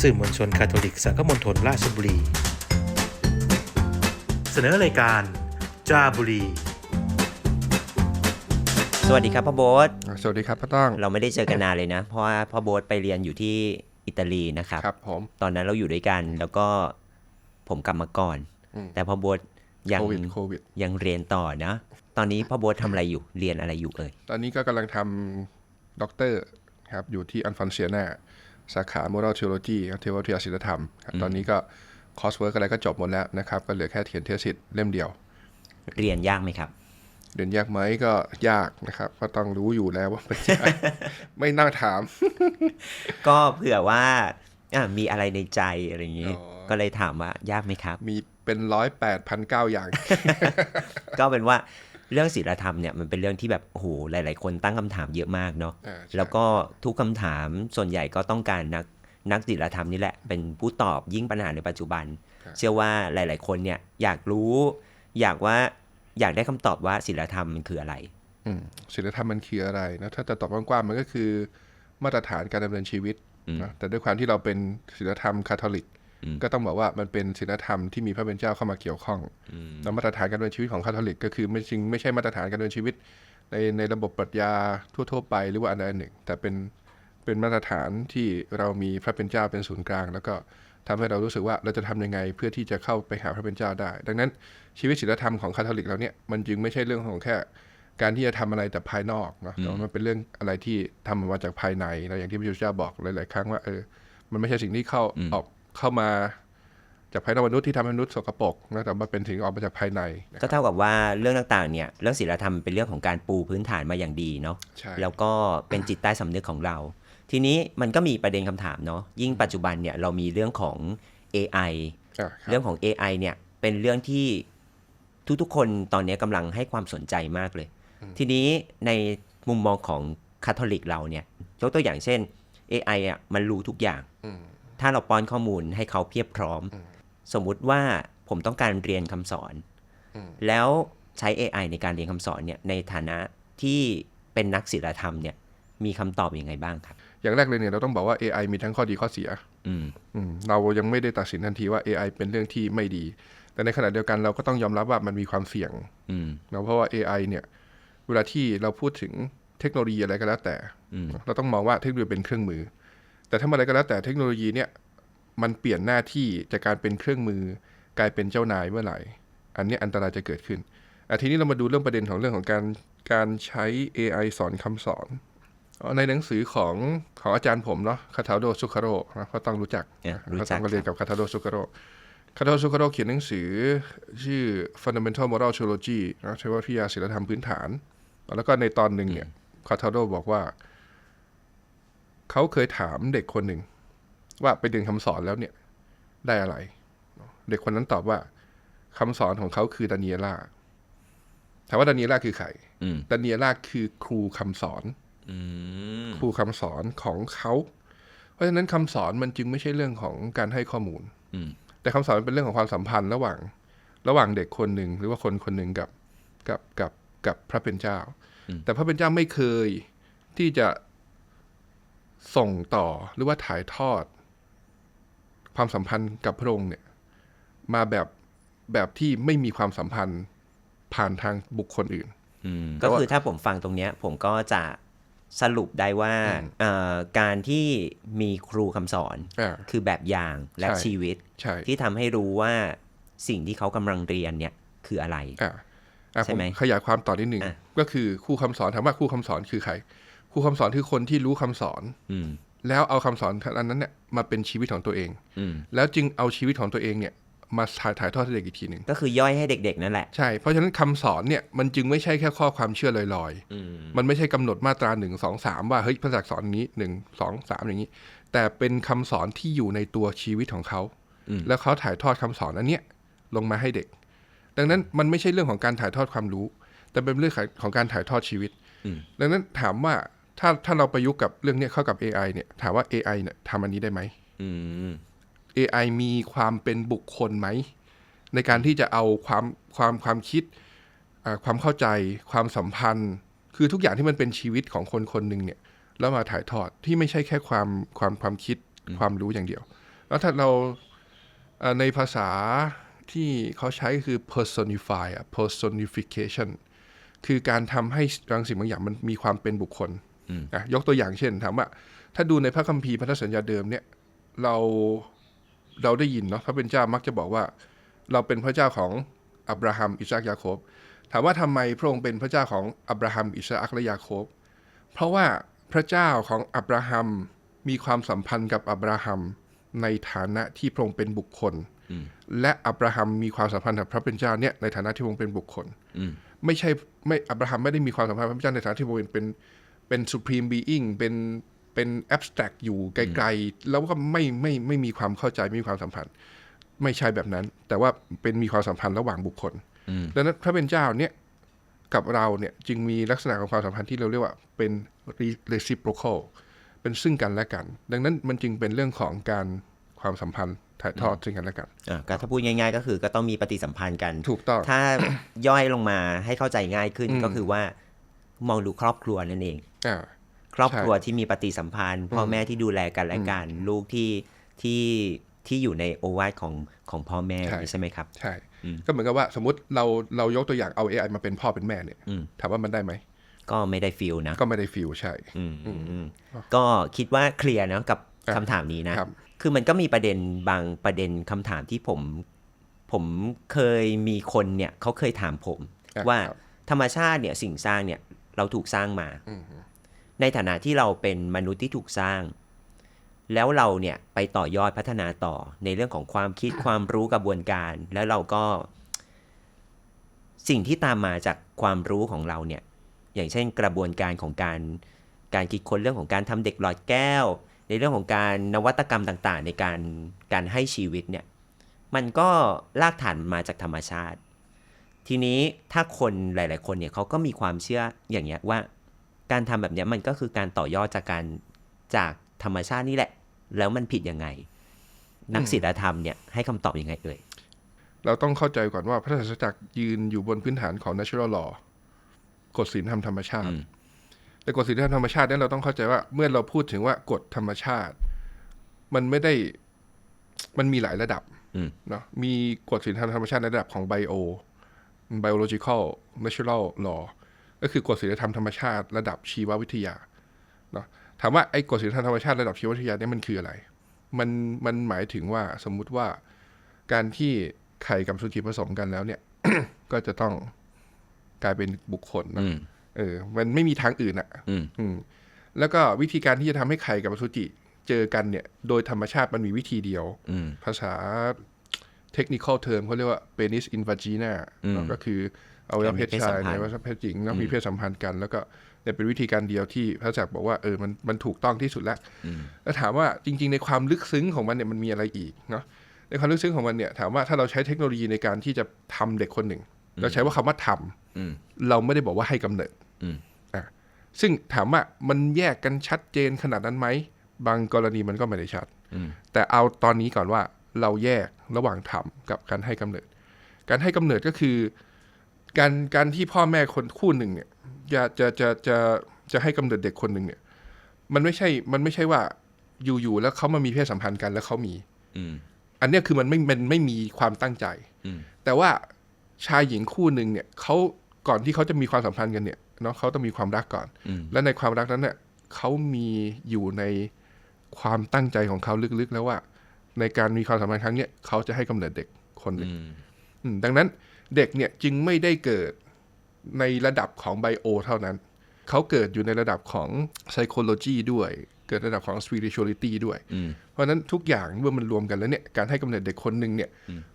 สื่อมวลชนคาทอลิกสากมณฑลราชบุรี เสนอรายการจาบุรี สวัสดีครับพ่อโบ๊ทสวัสดีครับป้าต้อง เราไม่ได้เจอกันนานเลยนะ เพราะว่าพ่อโบ๊ทไปเรียนอยู่ที่อิตาลีนะครับ ครับผม ตอนนั้นเราอยู่ด้วยกันแล้วก็ผมกลับมาก่อน อืม แต่พ่อโบ๊ทยังโควิดโควิด ยังเรียนต่อนะ ตอนนี้พ่อโบ๊ททำอะไรอยู่เรียนอะไรอยู่เอ่ยตอนนี้ก็กำลังทำด็อกเตอร์ครับ อยู่ที่อันฟอนเซียนา สาขา moral theology ครับเทววิทยาศิลธรรมครับตอนนี้ก็คอร์สเวิร์กอะไรก็จบหมดแล้วนะครับ ก็เหลือแค่เขียนเทสิตเล่มเดียว เรียนยากไหมครับ เรียนยากไหมก็ยากนะครับ ก็ต้องรู้อยู่แล้วว่าเป็นยากไม่น่าถาม ก็เผื่อว่าอะมีอะไรในใจอะไรอย่างนี้อ๋อก็เลยถามว่ายากไหมครับ มีเป็นร้อยแปดพันเก้าอย่าง ก็เป็นว่า เรื่องศีลธรรมเนี่ยมันเป็นเรื่องที่แบบโอ้โหหลาย ๆ คนตั้งคำถามเยอะมากเนาะอ่าใช่แล้วก็ทุกคำถามส่วนใหญ่ก็ต้องการนักนักศีลธรรมนี่แหละเป็นผู้ตอบยิ่งปัญหาในปัจจุบัน เชื่อว่าหลาย ๆ คนเนี่ยอยากรู้ อยากว่าอยากได้คำตอบว่าศีลธรรมมันคืออะไรอืมศีลธรรมมันคืออะไรนะถ้าจะตอบกว้างๆมันก็คือ มาตรฐานการดำเนินชีวิตนะแต่ด้วยความที่เราเป็นศีลธรรมคาทอลิก ก็ต้องบอกว่ามันเป็นศีลธรรมที่มีพระเป็นเจ้าเข้ามาเกี่ยวข้องแล้วมาตรฐานการดำเนินชีวิตของคาทอลิก ก็คือไม่จริงไม่ใช่มาตรฐานการดำเนินชีวิต ในในระบบปรัชญาทั่ว ๆ ไปหรือว่าอันใดอันหนึ่ง แต่เป็นเป็นมาตรฐานที่เรามีพระเป็นเจ้าเป็นศูนย์กลาง แล้วก็ทำให้เรารู้สึกว่าเราจะทำยังไงเพื่อที่จะเข้าไปหาพระเป็นเจ้าได้ ดังนั้นชีวิตศีลธรรมของคาทอลิกเราเนี่ยมันจึงไม่ใช่เรื่องของแค่การที่จะทำอะไรแต่ภายนอกเนาะแต่ว่ามันเป็นเรื่องอะไรที่ทำมาจากภายในนะอย่างที่พระเจ้าบอกหลาย ๆ ครั้งว่าเออมันไม่ใช่สิ่งที่เข้าออก เข้ามาจากภายนอกมนุษย์ที่ทำให้มนุษย์สกปรกนะแต่ว่าเป็นสิ่งที่ออกมาจากภายในนะก็เท่ากับว่าเรื่องต่างๆเนี่ยเรื่องศีลธรรมเป็นเรื่องของการปูพื้นฐานมาอย่างดีเนาะใช่ แล้วก็เป็นจิตใต้สำนึกของเรา ทีนี้มันก็มีประเด็นคำถามเนาะยิ่งปัจจุบันเนี่ยเรามีเรื่องของ AI อะครับเรื่องของ AI เนี่ยเป็นเรื่องที่ทุกๆ คนตอนนี้กำลังให้ความสนใจมากเลยทีนี้ในมุมมองของคาทอลิกเราเนี่ยยกตัวอย่างเช่น AI อะมันรู้ทุกอย่าง อืม ถ้าเราป้อนข้อมูลให้เขาเพียบพร้อม สมมุติว่าผมต้องการเรียนคำสอนอืมแล้วใช้ AI ในการเรียนคำสอนเนี่ยในฐานะที่เป็นนักศิลธรรมเนี่ยมีคำตอบอยังไงบ้างครับ อย่างแรกเลยเนี่ยเราต้องบอกว่า AI มีทั้งข้อดีข้อเสียอืมอืมเรายังไม่ได้ตัดสินทันทีว่า AI เป็นเรื่องที่ไม่ดี แต่ในขณะเดียวกันเราก็ต้องยอมรับว่ามันมีความเสี่ยงอืมนะเพราะว่า AI เนี่ยเวลาที่เราพูดถึงเทคโนโลยีอะไรก็แล้วแต่อืมเราต้องมองว่าเทคโนโลยีเป็นเครื่องมือ แต่ถ้าเมื่อไรก็แล้วแต่เทคโนโลยีเนี่ยมันเปลี่ยนหน้าที่จากการเป็นเครื่องมือกลายเป็นเจ้านายเมื่อไหร่ อันเนี้ยอันตรายจะเกิดขึ้นอะทีนี้เรามาดูเรื่องประเด็นของเรื่องของการการใช้ AI สอนคำสอนอ๋อในหนังสือของของอาจารย์ผมเนาะคาทาโดซุคาโรนะเพราะต้องรู้จักเอ่อรู้เขาจัต้กองมาเรียนกับคาทาโดซุคาโรคาทาโดซุคาโรเขียนหนังสือ ชื่อ Fundamental Moral Theology นะใช้ว่าวิทยาศิลธรรมพื้นฐาน แล้วก็ในตอนหนึ่งเนี่ยคาทาโดบอกว่า เขาเคยถามเด็กคนหนึ่ง ว่าไปเรียนคำสอนแล้วเนี่ย ได้อะไร เด็กคนนั้นตอบว่าคำสอนของเขาคือดานิเอล่าถามว่าดานิเอล่าคือใครอืมดานิเอล่าคือครูคำสอนอืมครูคำสอนของเขาเพราะฉะนั้นคำสอนมันจึงไม่ใช่เรื่องของการให้ข้อมูล อืมแต่คำสอนมันเป็นเรื่องของความสัมพันธ์ระหว่าง ระหว่างเด็กคนหนึ่งหรือว่าคนคนหนึ่งกับกับกับกับพระเป็นเจ้า แต่พระเป็นเจ้าไม่เคยที่จะ ส่งต่อหรือว่าถ่ายทอด ความสัมพันธ์กับพระองค์เนี่ย มาแบบแบบที่ไม่มีความสัมพันธ์ผ่านทางบุคคลอื่นอืมแต่ก็ว่าคือถ้าผมฟังตรงเนี้ย ผมก็จะสรุปได้ว่าอืมเอ่อการที่มีครูคำสอนอ่าคือแบบอย่างและใช่ชีวิตใช่ที่ทำให้รู้ว่าสิ่งที่เขากำลังเรียนเนี่ยคืออะไรอ่าอะใช่ผมไหมขยายความต่อนิดหนึ่งอะก็คือครูคำสอนถามว่าครูคำสอนคือใครค รูคำสอนคือคนที่รู้คำสอน อืมแล้วเอาคำสอนอันนั้นเนี่ยมาเป็นชีวิตของตัวเองอืมแล้วจึงเอาชีวิตของตัวเองเนี่ย มาถ่ายถ่ายทอดให้เด็กอีกทีหนึ่งก็คือย่อยให้เด็ก ๆ นั่นแหละใช่เพราะฉะนั้นคำสอนเนี่ยมันจึงไม่ใช่แค่ข้อความเชื่อลอยอืมๆมันไม่ใช่กำหนดมาตราหนึ่งสองสามว่าเฮ้ยพระศักดิ์สอนนี้หนึ่งสองสามอย่างนี้ แต่เป็นคำสอนที่อยู่ในตัวชีวิตของเขาแล้วเขาถ่ายทอดคำสอนอันเนี้ยลงมาให้เด็ก ดังนั้นมันไม่ใช่เรื่องของการถ่ายทอดความรู้ แต่เป็นเรื่องของการถ่ายทอดชีวิต ดังนั้นถามว่า ถ้าถ้าเราประยุกต์กับเรื่องเนี้ยเข้ากับ AI เนี่ยถามว่า AI เนี่ยทำอันนี้ได้ไหม อืม AI มีความเป็นบุคคลไหม ในการที่จะเอาความความความคิดอ่าความเข้าใจ ความสัมพันธ์ คือทุกอย่างที่มันเป็นชีวิตของคนคนหนึ่งเนี่ย แล้วมาถ่ายทอดที่ไม่ใช่แค่ความความความคิดความรู้อย่างเดียว แล้วถ้าเราเอ่อในภาษาที่เขาใช้คือ personify อะ personification คือการทำให้บางสิ่งบางอย่างมันมีความเป็นบุคคล อะยกตัวอย่างเช่นถามว่าถ้าดูในพระคัมภีร์พันธสัญญาเดิมเนี่ย เราเราได้ยินเนาะพระเป็นเจ้ามักจะบอกว่า เราเป็นพระเจ้าของอับราฮัมอิสราเอลยาโคบ ถามว่าทำไมพระองค์เป็นพระเจ้าของอับราฮัมอิสราเอลและยาโคบ เพราะว่าพระเจ้าของอับราฮัมมีความสัมพันธ์กับอับราฮัมในฐานะที่พระองค์เป็นบุคคล และอับราฮัมมีความสัมพันธ์กับพระเป็นเจ้าเนี่ยในฐานะที่พระองค์เป็นบุคคลไม่ใช่ไม่อับราฮัมไม่ได้มีความสัมพันธ์กับพระเจ้าในฐานะที่พระองค์เป็น เป็น supreme being เป็นเป็น abstract อยู่ไกลๆ แล้วก็ไม่ไม่ไม่มีความเข้าใจไม่มีความสัมพันธ์ ไม่ใช่แบบนั้น แต่ว่าเป็นมีความสัมพันธ์ระหว่างบุคคลดังนั้นพระเป็นเจ้าเนี่ยกับเราเนี่ยจึงมีลักษณะของความสัมพันธ์ที่เราเรียกว่าเป็น reciprocal เป็นซึ่งกันและกัน ดังนั้นมันจึงเป็นเรื่องของการความสัมพันธ์ถ่ายทอดซึ่งกันและกันอะก็ถ้าพูดง่าย ๆ ก็คือก็ต้องมีปฏิสัมพันธ์กัน ถูกต้อง ถ้าย่อยลงมาให้เข้าใจง่ายขึ้นก็คือว่า มองดูครอบครัวนั่นเองอ่าครอบครัวที่มีปฏิสัมพันธ์ พ่อแม่ที่ดูแลกันและกันลูกที่ที่ที่อยู่ในโอวาทของของพ่อแม่ใช่ใช่ไหมครับ ใช่ ก็เหมือนกับว่าสมมติเราเรายกตัวอย่างเอา AI มาเป็นพ่อเป็นแม่เนี่ยอืมถามว่ามันได้ไหม ก็ไม่ได้ฟิลนะ ก็ไม่ได้ฟิลใช่อืมอืมอืมก็คิดว่าเคลียร์เนอะกับอะคำถามนี้นะครับคือมันก็มีประเด็นบางประเด็นคำถามที่ผม ผมเคยมีคนเนี่ยเขาเคยถามผมอะว่าครับธรรมชาติเนี่ยสิ่งสร้างเนี่ย เราถูกสร้างมาอืมในฐานะที่เราเป็นมนุษย์ที่ถูกสร้าง แล้วเราเนี่ยไปต่อยอดพัฒนาต่อในเรื่องของความคิดความรู้กระบวนการ แล้วเราก็ สิ่งที่ตามมาจากความรู้ของเราเนี่ย อย่างเช่นกระบวนการของการการคิดค้นเรื่องของการทำเด็กหลอดแก้ว ในเรื่องของการนวัตกรรมต่างๆ ในการการให้ชีวิตเนี่ย มันก็ลากฐานมาจากธรรมชาติ ทีนี้ถ้าคนหลาย ๆ คนเนี่ยเขาก็มีความเชื่ออย่างเงี้ยว่า การทำแบบเนี้ยมันก็คือการต่อยอดจากการจากธรรมชาตินี่แหละ แล้วมันผิดยังไง นักศิลธรรมเนี่ยให้คำตอบยังไงเอ่ยเราต้องเข้าใจก่อนว่าพระราชจักรยืนอยู่บนพื้นฐานของ natural law กฎศีลธรรมธรรมชาติอืมแต่กฎศีลธรรมธรรมชาติเนี่ยเราต้องเข้าใจว่าเมื่อเราพูดถึงว่ากฎธรรมชาติ มันไม่ได้มันมีหลายระดับอืมเนาะมีกฎศีลธรรมธรรมชาติในระดับของ bio biological natural law ก็คือกฎศีลธรรมธรรมชาติระดับชีววิทยาเนาะถามว่าไอ้กฎศีลธรรมธรรมชาติระดับชีววิทยาเนี่ยมันคืออะไร มันมันหมายถึงว่าสมมุติว่าการที่ไข่กับสุจิผสมกันแล้วเนี่ย ก็จะต้องกลายเป็นบุคคลเนอะอืมเออ มันไม่มีทางอื่นอะอืมอืมแล้วก็วิธีการที่จะทำให้ไข่กับอสุจิเจอกันเนี่ย โดยธรรมชาติมันมีวิธีเดียวอืมภาษา เทคนิคอลเทอมเขาเรียกว่า penis in vagina อืมเนอะก็คือเอาไว้เพศชายการมีเพศสัมพันธ์ในวัยเพศหญิงแล้วมีเพศสัมพันธ์กัน แล้วก็เนี่ยเป็นวิธีการเดียวที่พระจักรบอกว่าเออมันมันถูกต้องที่สุดแล้วแล้วถามว่าจริง ๆ ในความลึกซึ้งของมันเนี่ยมันมีอะไรอีกเนาะในความลึกซึ้งของมันเนี่ยถามว่าถ้าเราใช้เทคโนโลยีในการที่จะทำเด็กคนหนึ่ง เราใช้ว่าคำว่าทำอืมเราไม่ได้บอกว่าให้กำเนิดอืมอะซึ่งถามว่ามันแยกกันชัดเจนขนาดนั้นไหมบางกรณีมันก็ไม่ได้ชัดอืมแต่เอาตอนนี้ก่อนว่า เราแยกระหว่างทำกับการให้กำเนิด การให้กำเนิดก็คือ การการที่พ่อแม่คนคู่หนึ่งเนี่ยจะจะจะจะจะให้กำเนิดเด็กคนหนึ่งเนี่ย มันไม่ใช่มันไม่ใช่ว่าอยู่ๆแล้วเขามามีเพศสัมพันธ์กันแล้วเขามี อืมอันเนี้ยคือมันไม่มันไม่มีความตั้งใจอืมแต่ว่าชายหญิงคู่หนึ่งเนี่ยเขาก่อนที่เขาจะมีความสัมพันธ์กันเนี่ยเนาะเขาต้องมีความรักก่อนอืมและในความรักนั้นเนี่ยเขามีอยู่ในความตั้งใจของเขาลึกๆแล้วว่า ในการมีความสัมพันธ์ครั้งเนี้ยเขาจะให้กำเนิดเด็กคนหนึ่งอืมอืมดังนั้นเด็กเนี่ยจึงไม่ได้เกิดในระดับของไบโอเท่านั้น เขาเกิดอยู่ในระดับของ psychology ด้วย เกิดระดับของ spirituality ด้วยอืมเพราะฉะนั้นทุกอย่างเมื่อมันรวมกันแล้วเนี่ย การให้กำเนิดเด็กคนหนึ่งเนี่ย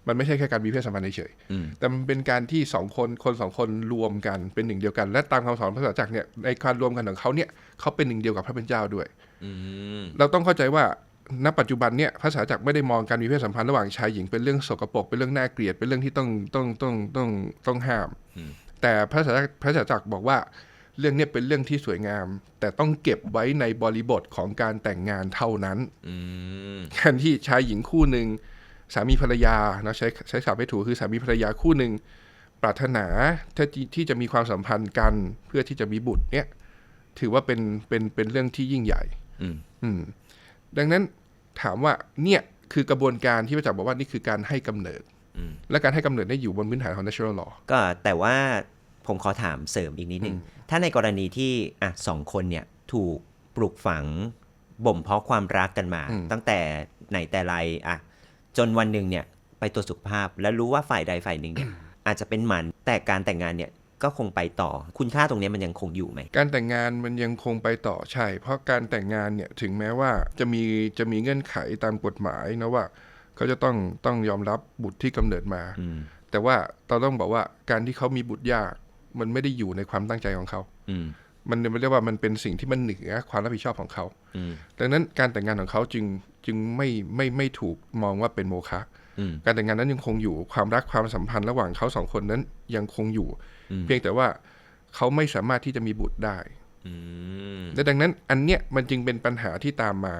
มันไม่ใช่แค่การมีเพศสัมพันธ์เฉยๆอืมแต่มันเป็นการที่สองคน คนสองคนรวมกันเป็นหนึ่งเดียวกัน และตามคำสอนพระศาสนาจักรเนี่ย ในการรวมกันของเขาเนี่ย เขาเป็นหนึ่งเดียวกับพระเป็นเจ้าด้วยอืมเราต้องเข้าใจว่า ณปัจจุบันเนี่ยพระศาสนาจักรไม่ได้มองการมีเพศสัมพันธ์ระหว่างชายหญิงเป็นเรื่องสกปรกเป็นเรื่องน่าเกลียดเป็นเรื่องที่ต้องต้องต้องต้องต้องห้าม แต่พระศาสนาพระศาสนาจักรบอกว่าเรื่องเนี้เป็นเรื่องที่สวยงาม แต่ต้องเก็บไว้ในบริบทของการแต่งงานเท่านั้นอืมการที่ชายหญิงคู่หนึ่งสามีภรรยานะใช้ใช้ศัพท์ให้ถูกคือสามีภรรยาคู่หนึ่งปรารถนาที่ที่จะมีความสัมพันธ์กันเพื่อที่จะมีบุตรเนี่ย ถือว่าเป็นเป็นเป็นเรื่องที่ยิ่งใหญ่ อืมอืม ดังนั้นถามว่าเนี่ยคือกระบวนการที่พระจักรบอกว่านี่คือการให้กำเนิด และการให้กำเนิดได้อยู่บนพื้นฐานของ natural law ก็แต่ว่าผมขอถามเสริมอีกนิดนึง ถ้าในกรณีที่อะสองคนเนี่ยถูกปลูกฝังบ่มเพาะความรักกันมาอืมตั้งแต่ไหนแต่ไรอะจนวันหนึ่งเนี่ยไปตรวจสุขภาพ แล้วรู้ว่าฝ่ายใดฝ่ายหนึ่งเนี่ยอาจจะเป็นหมันแต่การแต่งงานเนี่ย ก็คงไปต่อ คุณค่าตรงเนี้ยมันยังคงอยู่ไหม การแต่งงานมันยังคงไปต่อใช่ เพราะการแต่งงานเนี่ยถึงแม้ว่าจะมีจะมีเงื่อนไขตามกฎหมายนะว่าเขาจะต้องต้องยอมรับบุตรที่กำเนิดมาอืมแต่ว่าเราต้องบอกว่าการที่เขามีบุตรยากมันไม่ได้อยู่ในความตั้งใจของเขาอืมมันเรียกว่ามันเป็นสิ่งที่มันเหนือความรับผิดชอบของเขาอืมดังนั้นการแต่งงานของเขาจึงจึงไม่ไม่ไม่ถูกมองว่าเป็นโมฆะอืม การแต่งงานนั้นยังคงอยู่ความรักความสัมพันธ์ระหว่างเขาสองคนนั้นยังคงอยู่ เพียงแต่ว่าเขาไม่สามารถที่จะมีบุตรได้อืมและดังนั้นอันเนี้ยมันจึงเป็นปัญหาที่ตามมา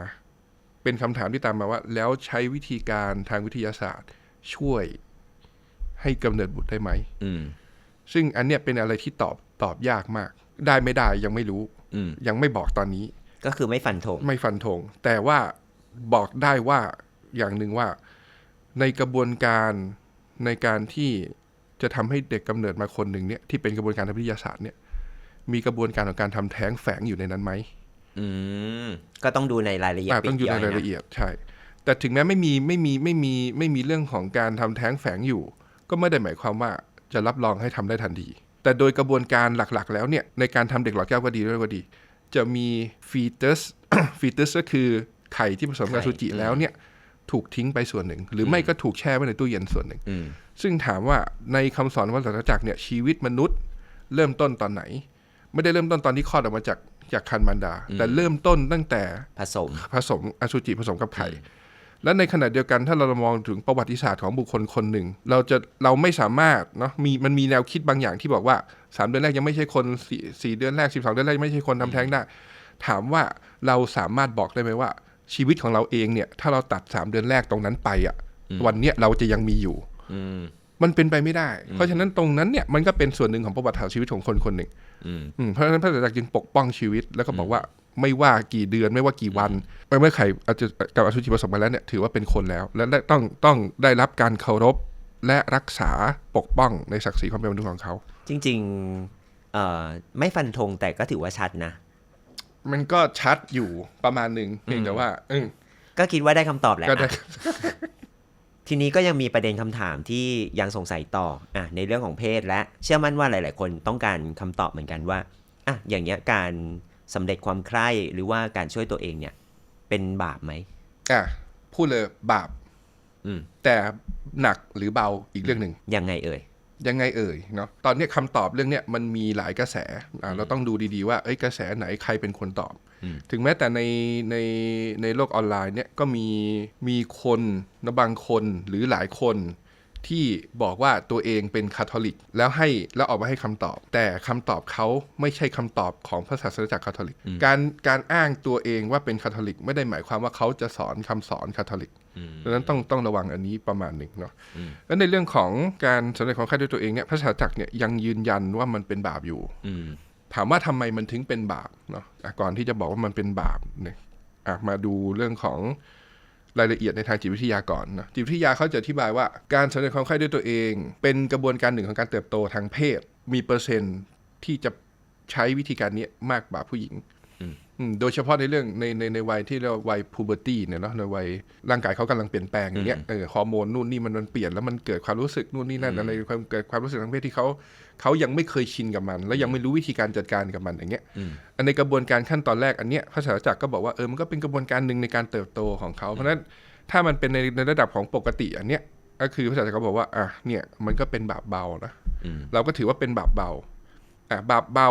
เป็นคำถามที่ตามมาว่า แล้วใช้วิธีการทางวิทยาศาสตร์ ช่วยให้กำเนิดบุตรได้ไหมอืมซึ่งอันเนี้ยเป็นอะไรที่ตอบตอบยากมาก ได้ไม่ได้ยังไม่รู้อืมยังไม่บอกตอนนี้ ก็คือไม่ฟันธงไม่ฟันธงแต่ว่าบอกได้ว่าอย่างหนึ่งว่า ในกระบวนการในการที่จะทำให้เด็กกำเนิดมาคนหนึ่งเนี่ยที่เป็นกระบวนการทางวิทยาศาสตร์เนี่ย มีกระบวนการของการทำแท้งแฝงอยู่ในนั้นไหมอืมก็ต้องดูในรายละเอียดอะต้องอยู่ในปลีกรายนะละเอียดใช่ แต่ถึงแม้ไม่มีไม่มีไม่มีไม่มีเรื่องของการทำแท้งแฝงอยู่ ก็ไม่ได้หมายความว่าจะรับรองให้ทำได้ทันที แต่โดยกระบวนการหลักๆ แล้วเนี่ยในการทำเด็กหลอดแก้วก็ดีด้วยก็ดี จะมีฟีเตสฟีเตสก็คือไข่ที่ผสมกับไข่อสุจิแล้วเนี่ย ถูกทิ้งไปส่วนหนึ่ง หรือไม่ก็ถูกแช่ไว้ในตู้เย็นส่วนหนึ่งอืมซึ่งถามว่าในคำสอนวัฏจักรเนี่ยชีวิตมนุษย์ เริ่มต้นตอนไหน ไม่ได้เริ่มต้นตอนที่คลอดออกมาจากจากคันมารดา แต่เริ่มต้นตั้งแต่ผสมผสมอสุจิผสมกับไข่และในขณะเดียวกันถ้าเรามองถึงประวัติศาสตร์ของบุคคลคนหนึ่ง เราจะเราไม่สามารถเนาะมีมันมีแนวคิดบางอย่างที่บอกว่าสามเดือนแรกยังไม่ใช่คนสี่สี่เดือนแรกสิบสองเดือนแรกยังไม่ใช่คนทำแท้งได้ถามว่าเราสามารถบอกได้ไหมว่า ชีวิตของเราเองเนี่ย ถ้าเราตัดสามเดือนแรกตรงนั้นไปอะวันเนี้ยเราจะยังมีอยู่อืมมันเป็นไปไม่ได้ เพราะฉะนั้นตรงนั้นเนี่ยมันก็เป็นส่วนหนึ่งของประวัติศาสตร์ชีวิตของคนคนหนึ่งอืมอืมเพราะฉะนั้นพระศาสดาจึงปกป้องชีวิตแล้วก็บอกว่าไม่ว่ากี่เดือนไม่ว่ากี่วันไม่เมื่อไข่อาจจะกับอสุจิผสมกันแล้วเนี่ยถือว่าเป็นคนแล้ว และได้ต้องต้องได้รับการเคารพและรักษาปกป้องในศักดิ์ศรีความเป็นมนุษย์ของเขา จริงๆเอ่อไม่ฟันธงแต่ก็ถือว่าชัดนะ มันก็ชัดอยู่ประมาณหนึ่งเพียงแต่ว่าเออก็คิดว่าได้คำตอบแหละก็ได้อะทีนี้ก็ยังมีประเด็นคำถามที่ยังสงสัยต่ออะในเรื่องของเพศและเชื่อมั่นว่าหลาย ๆ คนต้องการคำตอบเหมือนกันว่าอะอย่างเงี้ยการสำเร็จความใคร่หรือว่าการช่วยตัวเองเนี่ยเป็นบาปไหมอะพูดเลยบาปอืมแต่หนักหรือเบาอีกเรื่องหนึ่งยังไงเอ่ย ยังไงเอ่ยเนาะตอนเนี้ยคำตอบเรื่องเนี้ยมันมีหลายกระแสอ่าเราต้องดูดีๆว่าเอ้ยกระแสไหนใครเป็นคนตอบ ถึงแม้แต่ในในในโลกออนไลน์เนี่ยก็มีมีคนนะบางคนหรือหลายคนที่บอกว่าตัวเองเป็นคาทอลิก แล้วให้แล้วออกมาให้คำตอบ แต่คำตอบเขาไม่ใช่คำตอบของพระศาสนาจักรคาทอลิก การการอ้างตัวเองว่าเป็นคาทอลิก ไม่ได้หมายความว่าเขาจะสอนคำสอนคาทอลิก ดังนั้นต้องต้องระวังอันนี้ประมาณหนึ่งเนาะแล้วในเรื่องของการสำเร็จความใคร่ด้วยตัวเองเนี่ยพระศาสนาจักรเนี่ยยังยืนยันว่ามันเป็นบาปอยู่อืมถามว่าทำไมมันถึงเป็นบาปเนาะอะก่อนที่จะบอกว่ามันเป็นบาปเนี่ยอะมาดูเรื่องของรายละเอียดในทางจิตวิทยาก่อนนะจิตวิทยาเขาจะอธิบายว่าการสำเร็จความใคร่ด้วยตัวเอง เป็นกระบวนการหนึ่งของการเติบโตทางเพศ มีเปอร์เซ็นต์ที่จะใช้วิธีการนี้มากกว่าผู้หญิงอืม โดยเฉพาะในเรื่องในในในวัยที่เรียกว่าวัยพูเบอร์ตี้เนี่ยเนาะในวัยร่างกายเขากำลังเปลี่ยนแปลงอย่างเงี้ยเออฮอร์โมนนู่นนี่มันมันเปลี่ยนแล้วมันเกิดความรู้สึกนู่นนี่นั่นอะไรความเกิดความรู้สึกทางเพศที่เขาเขายังไม่เคยชินกับมัน แล้วยังไม่รู้วิธีการจัดการกับมันอย่างเงี้ยอันในกระบวนการขั้นตอนแรกอันเนี้ยพระศาสนาจักรก็บอกว่าเออมันก็เป็นกระบวนการหนึ่งในการเติบโตของเขาเพราะฉะนั้นถ้ามันเป็นในในระดับของปกติอันเนี้ยก็คือพระศาสนาจักรก็บอกว่าอะเนี่ยมันก็เป็นบาปเบานะเราก็ถือว่าเป็นบาปเบาอะบาปเบา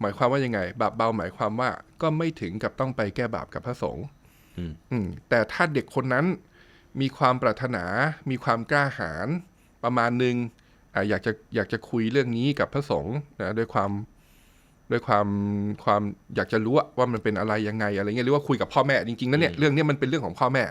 หมายความว่ายังไง บาปเบาหมายความว่าก็ไม่ถึงกับต้องไปแก้บาปกับพระสงฆ์อืมแต่ถ้าเด็กคนนั้นมีความปรารถนา มีความกล้าหาญประมาณหนึ่งอะอยากจะอยากจะคุยเรื่องนี้กับพระสงฆ์นะด้วยความด้วยความความอยากจะรู้ว่ามันเป็นอะไรยังไงอะไรเงี้ยหรือว่าคุยกับพ่อแม่จริงๆแล้วเนี่ยเรื่องเนี้ยมันเป็นเรื่องของพ่อแม่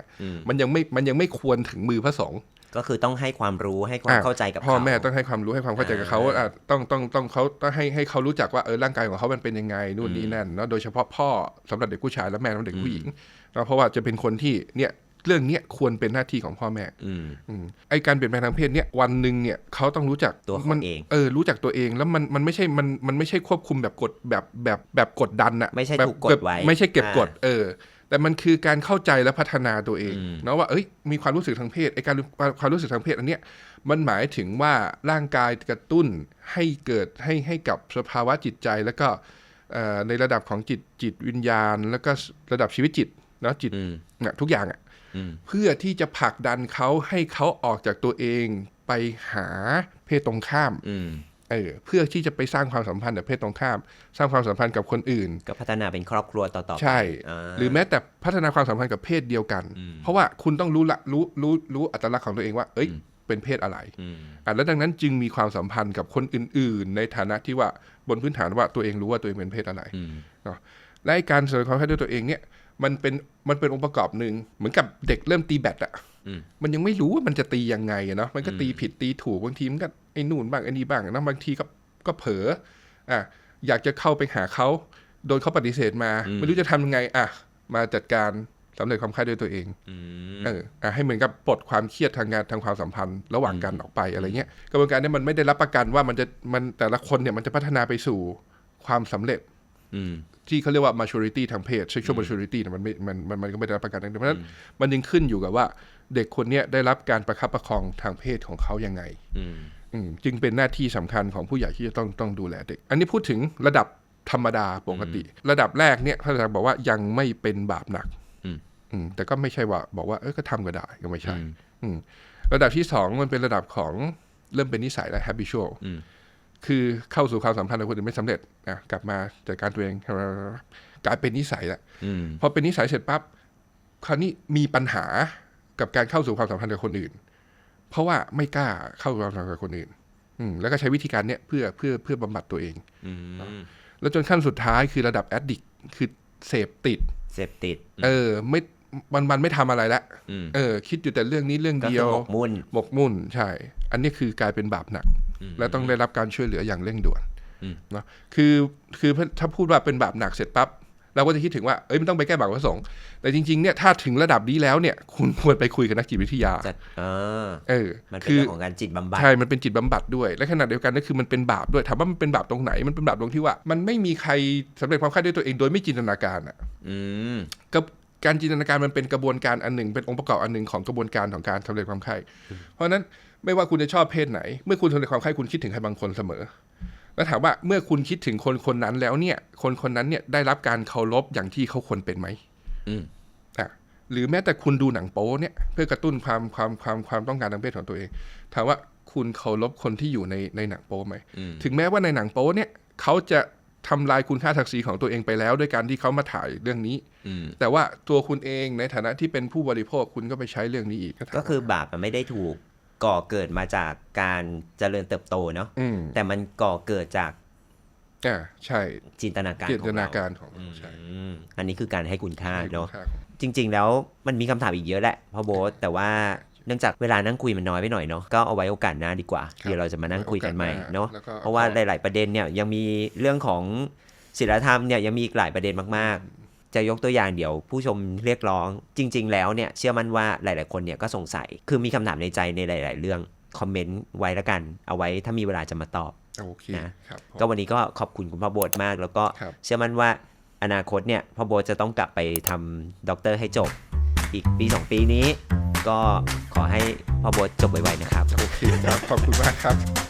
มันยังไม่มันยังไม่ควรถึงมือพระสงฆ์ ก็คือต้องให้ความรู้ให้ความอะเข้าใจกับพ่อเขาแม่ต้องให้ความรู้ให้ความเข้าใจกับเขาอ่าอะต้องต้องต้องเขาต้องให้ให้เขารู้จักว่าเออร่างกายของเขามันเป็นยังไงนู่นนี่นั่นเนาะโดยเฉพาะพ่อสำหรับเด็กผู้ชายและแม่สำหรับเด็กผู้หญิงเนาะเพราะว่าจะเป็นคนที่เนี่ยเรื่องเนี้ยควรเป็นหน้าที่ของพ่อแม่อืมอืมไอการเปลี่ยนแปลงทางเพศเนี่ยวันหนึ่งเนี่ยเขาต้องรู้จักตัวเขามันเองเออรู้จักตัวเองแล้วมันมันไม่ใช่มันมันไม่ใช่ควบคุมแบบกดแบบแบบแบบกดดันอะไม่ใช่แบบถูกกดไว้ไม่ใช่เก็บกดอ่าเออ แต่มันคือการเข้าใจและพัฒนาตัวเองอืมเนาะว่าเอ้ยมีความรู้สึกทางเพศไอการความรู้สึกทางเพศอันเนี้ยมันหมายถึงว่าร่างกายกระตุ้นให้เกิดให้ให้กับสภาวะจิตใจแล้วก็เอ่อในระดับของจิตจิตวิญญาณ แล้วก็ระดับชีวิตจิตเนาะจิตอืมเนี่ยทุกอย่างอะอืมเพื่อที่จะผลักดันเขาให้เขาออกจากตัวเองไปหาเพศตรงข้ามอืม เออเพื่อที่จะไปสร้างความสัมพันธ์กับเพศตรงข้าม สร้างความสัมพันธ์กับคนอื่น ก็พัฒนาเป็นครอบครัวต่อๆไปใช่าหรือแม้แต่พัฒนาความสัมพันธ์กับเพศเดียวกันอืมเพราะว่าคุณต้องรู้ละรู้รู้รู้อัตลักษณ์ของตัวเองว่า เอ้ย เป็นเพศอะไรอืมอะแล้วดังนั้นจึงมีความสัมพันธ์กับคนอื่น ๆ ในฐานะที่ว่าบนพื้นฐานว่าตัวเองรู้ว่าตัวเองเป็นเพศอะไรอืมและไอ้การแสดงความคิดด้วยตัวเองเนี่ยมันเป็นมันเป็นองค์ประกอบหนึ่งเหมือนกับเด็กเริ่มตีแบดอะอื มมันยังไม่รู้ว่ามันจะตียังไงอะเนาะมันก็ตีผิดตีถูกบางทีมันก็ไอ้นู่นบ้างไอ้นี่บ้างนะบางทีก็ก็เผลออะอยากจะเข้าไปหาเขาโดนเขาปฏิเสธมาอืมไม่รู้จะทำยังไง อะ มาจัดการสำเร็จความคาดด้วยตัวเองอืมเอออะให้เหมือนกับปลดความเครียดทางงานทางความสัมพันธ์ระหว่างกันออกไปอะไรเงี้ยกระบวนการเนี้มันไม่ได้รับประกันว่ามันจะมันแต่ละคนเนี่ยมันจะพัฒนาไปสู่ความสำเร็จอืม ที่เขาเรียกว่า maturity ทางเพศ sexual maturity เนี่ยมันไม่มันมันมันก็ไม่ได้รับประกันดังนั้นเพราะฉะนั้นมันยังขึ้นอยู่กับว่าเด็กคนเนี้ยได้รับการประคับประคองทางเพศของเขายังไงอืมอืมจึงเป็นหน้าที่สำคัญของผู้ใหญ่ที่จะต้องต้องดูแลเด็ก อันนี้พูดถึงระดับธรรมดาปกติ ระดับแรกเนี่ยพระอาจารย์บอกว่ายังไม่เป็นบาปหนักอืมอืมแต่ก็ไม่ใช่ว่าบอกว่าเออก็ทำก็ได้ก็ไม่ใช่อืมอืมระดับที่สองมันเป็นระดับของเริ่มเป็นนิสัยแล้ว habitual อืม คือเข้าสู่ความสัมพันธ์กับคนอื่นไม่สำเร็จอะกลับมาจัดการตัวเองกลายเป็นนิสัยแล้วอืมพอเป็นนิสัยเสร็จปั๊บคราวนี้มีปัญหากับการเข้าสู่ความสัมพันธ์กับคนอื่น เพราะว่าไม่กล้าเข้าสู่ความสัมพันธ์กับคนอื่น อืมแล้วก็ใช้วิธีการเนี้ยเพื่อเพื่อเพื่อบำบัดตัวเองอืมแล้วจนขั้นสุดท้ายคือระดับแอดดิกคือเสพติด เสพติด เออ ไม่มันมันไม่ทำอะไรละอืมเออ คิดอยู่แต่เรื่องนี้เรื่องก็เดีคืยอวหมกมุ่นหมกมุ่นใช่ อันนี้คือกลายเป็นบาปหนักม และต้องได้รับการช่วยเหลืออย่างเร่งด่วนอืมเนาะคือคือถ้าพูดว่าเป็นบาปหนักเสร็จปั๊บเราก็จะคิดถึงว่าเอ้ยมันต้องไปแก้บาปพระสงฆ์แต่จริงๆเนี่ยถ้าถึงระดับนี้แล้วเนี่ย คุณควรไปคุยกับนักจิตวิทยาจัดอ่าเออมันเป็นคือเรื่องของการจิตบำบัดใช่มันเป็นจิตบำบัดด้วย และขณะเดียวกันก็คือมันเป็นบาปด้วยถามว่ามันเป็นบาปตรงไหนมันเป็นบาปตรงที่ว่า มันไม่มีใครสำเร็จความคาดด้วยตัวเองโดยไม่จินตนาการอะอืมกับการจินตนาการมันเป็นกระบวนการอันหนึ่งเป็นองค์ประกอบอันหนึ่งของกระบวนการของการสำเร็จความใคร่เพราะฉะนั้น ไม่ว่าคุณจะชอบเพศไหน เมื่อคุณสำเร็จความใคร่คุณคิดถึงใครบางคนเสมอ แล้วถามว่าเมื่อคุณคิดถึงคนคนนั้นแล้วเนี่ย คนคนนั้นเนี่ยได้รับการเคารพอย่างที่เขาควรเป็นไหมอืมอะหรือแม้แต่คุณดูหนังโป๊เนี่ย เพื่อกระตุ้นความความความความต้องการทางเพศของตัวเอง ถามว่าคุณเคารพคนที่อยู่ในในหนังโป๊ไหมอืมถึงแม้ว่าในหนังโป๊เนี่ยเขาจะทำลายคุณค่าศักดิ์ศรีของตัวเองไปแล้ว ด้วยการที่เขามาถ่ายเรื่องนี้อืมแต่ว่าตัวคุณเองในฐานะที่เป็นผู้บริโภคคุณก็ไปใช้เรื่องนี้อีกถามก็คือบาปมันไม่ได้ถูก ก่อเกิดมาจากการเจริญเติบโตเนาะอืมแต่มันก่อเกิดจากอ่าใช่จินตนาการจิขนองตนาเราการของอืเราใช่มอันนี้คือการให้คุณค่าให้คุณเนาะค่าของจริง ๆ แล้วมันมีคำถามอีกเยอะแหละพ่อโบ๊ทแต่ว่าเนื่องจากเวลานั่งคุยมันน้อยไปหน่อยเนาะก็เอาไว้โอกาสหน้าดีกว่าครับเดี๋ยวเราจะมานั่งคุยกันใหม่เนาะแล้วก็เพราะว่าหลาย ๆ ประเด็นเนี่ยยังมีเรื่องของศีลธรรมเนี่ยยังมีอีกหลายประเด็นมาก ๆ จะยกตัวอย่างเดี๋ยวผู้ชมเรียกร้องจริง ๆ แล้วเนี่ยเชื่อมั่นว่าหลาย ๆ คนเนี่ยก็สงสัยคือมีคำถามในใจในหลาย ๆ เรื่องคอมเมนต์ไว้แล้วกัน เอาไว้ถ้ามีเวลาจะมาตอบโอเคนะครับผมก็วันนี้ก็ขอบคุณคุณพ่อโบทมาก แล้วก็ครับเชื่อมั่นว่าอนาคตเนี่ยพ่อโบทจะต้องกลับไปทำด็อกเตอร์ให้จบ อีกปี 2 ปีนี้ ก็ขอให้พ่อโบทจบไวๆนะครับ โอเคครับ ขอบคุณมากครับ